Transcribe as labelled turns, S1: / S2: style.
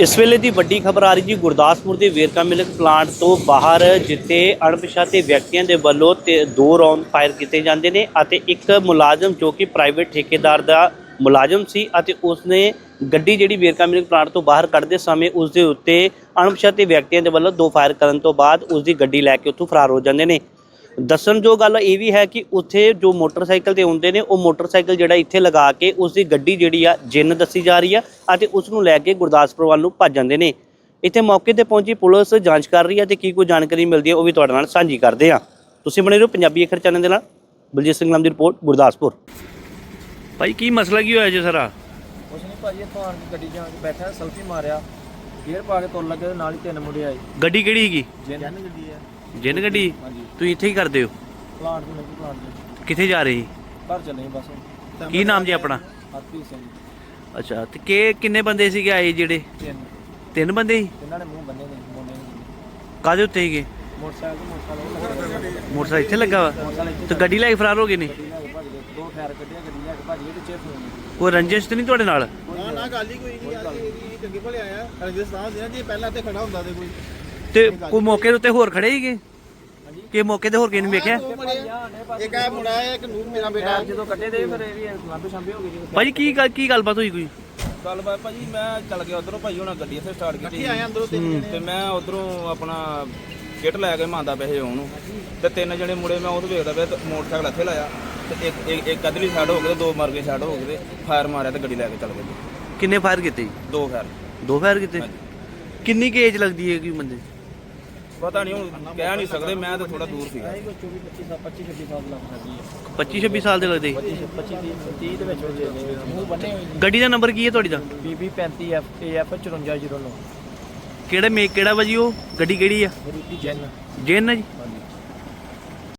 S1: ਇਸ ਵੇਲੇ ਦੀ ਵੱਡੀ ਖਬਰ ਆ ਰਹੀ ਜੀ, ਗੁਰਦਾਸਪੁਰ ਦੇ ਵੇਰਕਾ ਮਿਲਕ ਪਲਾਂਟ ਤੋਂ ਬਾਹਰ, ਜਿੱਥੇ ਅਣਪਛਾਤੇ ਵਿਅਕਤੀਆਂ ਦੇ ਵੱਲੋਂ ਤੇ ਦੋ ਰੌਂਦ ਫਾਇਰ ਕੀਤੇ ਜਾਂਦੇ ਨੇ ਅਤੇ ਇੱਕ ਮੁਲਾਜ਼ਮ ਜੋ ਕਿ ਪ੍ਰਾਈਵੇਟ ਠੇਕੇਦਾਰ ਦਾ ਮੁਲਾਜ਼ਮ ਸੀ ਅਤੇ ਉਸਨੇ ਗੱਡੀ ਜਿਹੜੀ ਵੇਰਕਾ ਮਿਲਕ ਪਲਾਂਟ ਤੋਂ ਬਾਹਰ ਕੱਢਦੇ ਸਮੇਂ ਉਸ ਦੇ ਉੱਤੇ ਅਣਪਛਾਤੇ ਵਿਅਕਤੀਆਂ ਦੇ ਵੱਲੋਂ ਦੋ ਫਾਇਰ ਕਰਨ ਤੋਂ ਬਾਅਦ ਉਸ ਦੀ ਗੱਡੀ ਲੈ ਕੇ ਉੱਥੋਂ ਫਰਾਰ ਹੋ ਜਾਂਦੇ ਨੇ। ਦੱਸਣ ਜੋ ਗੱਲ ਇਹ ਵੀ ਹੈ ਕਿ ਉੱਥੇ ਜੋ ਮੋਟਰਸਾਈਕਲ ਤੇ ਹੁੰਦੇ ਨੇ ਉਹ ਮੋਟਰਸਾਈਕਲ ਜਿਹੜਾ ਇੱਥੇ ਲਗਾ ਕੇ ਉਸ ਦੀ ਗੱਡੀ ਜਿਹੜੀ ਆ ਜਿੰਨ ਦੱਸੀ ਜਾ ਰਹੀ ਆ ਅਤੇ ਉਸ ਨੂੰ ਲੈ ਕੇ ਗੁਰਦਾਸਪੁਰ ਵੱਲ ਨੂੰ ਭੱਜ ਜਾਂਦੇ ਨੇ। ਇੱਥੇ ਮੌਕੇ ਤੇ ਪਹੁੰਚੀ ਪੁਲਿਸ ਜਾਂਚ ਕਰ ਰਹੀ ਹੈ ਤੇ ਕੀ ਕੋਈ ਜਾਣਕਾਰੀ ਮਿਲਦੀ ਹੈ ਉਹ ਵੀ ਤੁਹਾਡੇ ਨਾਲ ਸਾਂਝੀ ਕਰਦੇ ਆ। ਤੁਸੀਂ ਬਣੇ ਰਹੋ ਪੰਜਾਬੀ ਅਖਰ ਚੈਨਲ ਦੇ ਨਾਲ। ਬਲਜੀਤ ਸਿੰਘ ਨਾਮ ਦੀ ਰਿਪੋਰਟ ਗੁਰਦਾਸਪੁਰ। ਭਾਈ ਕੀ ਮਸਲਾ ਕੀ ਹੋਇਆ ਜੀ ਸਾਰਾ?
S2: ਕੁਛ ਨਹੀਂ ਭਾਜੀ ਇੱਥੋਂ ਆਣ ਕੇ ਗੱਡੀ ਆਣ ਕੇ ਬੈਠਾ ਸੈਲਫੀ ਮਾਰਿਆ। ਗੇਅਰ ਪਾ ਕੇ ਤੁਰ ਲੱਗੇ ਤੇ ਨਾਲ ਹੀ ਤਿੰਨ ਮੁੰਡੇ ਆਏ।
S1: ਗੱਡੀ ਕਿਹੜੀ ਹੈਗੀ
S2: ਜਨ ਗੱਡੀ ਹੈ
S1: ਜਿੰਨ ਗੱਡੀ?
S2: ਹਾਂਜੀ।
S1: ਤੁਸੀਂ ਇੱਥੇ ਹੀ ਕਰਦੇ ਹੋ?
S2: ਪਲਾਂਟ ਤੋਂ ਲੱਗੀ ਪਲਾਂਟ ਦੇ
S1: ਕਿੱਥੇ ਜਾ ਰਹੇ?
S2: ਘਰ ਚੱਲੇ ਸੀ ਬਸ
S1: ਕੀ ਨਾਮ ਜੀ ਆਪਣਾ?
S2: ਹਰਪ੍ਰੀਤ ਸਿੰਘ
S1: ਅੱਛਾ ਤੇ ਕਿ ਕਿੰਨੇ ਬੰਦੇ ਸੀਗੇ ਆਏ ਜਿਹੜੇ?
S2: ਤਿੰਨ।
S1: ਤਿੰਨ ਬੰਦੇ ਸੀ?
S2: ਇਹਨਾਂ ਨੇ ਮੂੰਹ ਬੰਨੇ ਨੇ ਮੋਨੇ ਨੇ।
S1: ਕਾਦੇ ਉੱਤੇ ਸੀਗੇ?
S2: ਮੋਟਰਸਾਈਕਲ ਤੇ ਮੋਟਰਸਾਈਕਲ ਉਹ
S1: ਮੋਟਰਸਾਈਕਲ ਇੱਥੇ ਲੱਗਾ ਵਾ
S2: ਮੋਟਰਸਾਈਕਲ
S1: ਤੇ ਗੱਡੀ ਲੈ ਕੇ ਫਰਾਰ ਹੋ ਗਏ ਨੇ?
S2: ਗੱਡੀ ਲੈ ਕੇ ਭੱਜ ਗਏ। ਦੋ ਫਾਇਰ ਕੱਢਿਆ ਗੱਡੀ ਲੈ ਕੇ ਭੱਜ ਗਏ ਤੇ ਚੇਪ ਹੋਣੀ
S1: ਕੋਈ ਰੰਜਿਸ਼ ਤੇ ਨਹੀਂ ਤੁਹਾਡੇ ਨਾਲ?
S3: ਨਾ ਨਾ ਗੱਲ ਹੀ ਕੋਈ ਨਹੀਂ। ਅੱਜ ਇਹ ਚੰਗੇ ਭਲੇ ਆਇਆ ਰਾਜਸਥਾਨ ਦੇ ਨਾ ਜੀ ਪਹਿਲਾਂ ਤੇ ਖੜਾ ਹੁੰਦਾ ਤੇ ਕੋਈ
S1: ਤੇ ਕੋਈ ਮੌਕੇ ਦੇ ਉੱਤੇ ਹੋਰ ਖੜੇ ਸੀਗੇ? ਕਿ ਮੌਕੇ ਤੇ ਹੋਰ ਕਿਸੇ ਨੂੰ ਵੇਖਿਆ?
S3: ਇੱਕ ਆ ਮੁੰਡਾ ਹੈ ਇੱਕ ਨੂਰ ਮੇਰਾ ਬੇਟਾ।
S2: ਜਦੋਂ ਕੱਢੇ ਦੇ ਫਿਰ ਇਹ ਵੀ ਲਾਂਬੇ ਸ਼ਾਂਬੇ ਹੋ ਗਏ ਜੀ।
S1: ਭਾਜੀ ਕੀ ਗੱਲ ਕੀ ਗੱਲਬਾਤ ਹੋਈ ਕੋਈ?
S4: ਗੱਲ ਬਾਤ ਭਾਜੀ ਮੈਂ ਚੱਲ ਗਿਆ ਉਧਰੋਂ ਭਾਈ ਉਹਨਾਂ ਗੱਡੀ ਇੱਥੇ ਸਟਾਰਟ ਕੀਤੀ
S3: ਕੀ ਆਇਆ ਅੰਦਰੋਂ ਤਿੰਨ
S4: ਤੇ ਮੈਂ ਉਧਰੋਂ ਆਪਣਾ ਕਿਟ ਲੈ ਕੇ ਮੰਨਦਾ ਪੈਸੇ ਉਹਨੂੰ। ਤੇ ਤਿੰਨ ਜਣੇ ਮੁੰਡੇ ਮੈਂ ਉਹ ਤੋਂ ਵੇਖਦਾ ਪਿਆ ਤੇ ਮੋਟਰਸਾਈਕਲ ਇੱਥੇ ਲਾਇਆ। ਤੇ ਇੱਕ ਇੱਕ ਇੱਕ ਅਦਲੀ ਸਾਈਡ ਹੋ ਗਏ ਤੇ ਦੋ ਮਰ ਗਏ ਸਾਈਡ ਹੋ ਗਏ ਫਾਇਰ ਮਾਰਿਆ ਤੇ ਗੱਡੀ ਲੈ ਕੇ ਚੱਲ ਗਏ।
S1: ਕਿੰਨੇ ਫਾਇਰ ਕੀਤੇ? ਜੀ?
S4: ਦੋ ਫਾਇਰ
S1: ਦੋ ਫਾਇਰ ਕੀਤੇ? ਕਿੰਨੀ ਕੁ ਏਜ ਲੱਗਦੀ ਹੈ ਕੋਈ ਬੰਦੇ?
S4: ਪਤਾ ਨਹੀਂ ਹੁਣ ਕਹਿ ਨਹੀਂ ਸਕਦੇ ਮੈਂ ਤਾਂ ਥੋੜਾ ਦੂਰ
S2: 24 25 ਸਾਲ 25 26 ਸਾਲ ਲੱਗ ਸਕਦੀ ਹੈ
S1: 25 26 ਸਾਲ ਦੇ ਲੱਗਦੇ। ਜੀ।
S2: 25 25 30 ਦੇ ਵਿੱਚ ਮੂੰਹ ਬੰਨੇ ਹੋਏ
S1: ਗੱਡੀ ਦਾ ਨੰਬਰ ਕੀ ਹੈ ਤੁਹਾਡੀ ਦਾ?
S2: BB 35 F AF 5409
S1: ਕਿਹੜਾ ਮੇਕ ਕਿਹੜਾ ਵਾ ਜੀ ਉਹ? ਗੱਡੀ ਕਿਹੜੀ ਆ?
S2: ਜੈਨ।
S1: ਜੇਨ ਹੈ ਜੀ?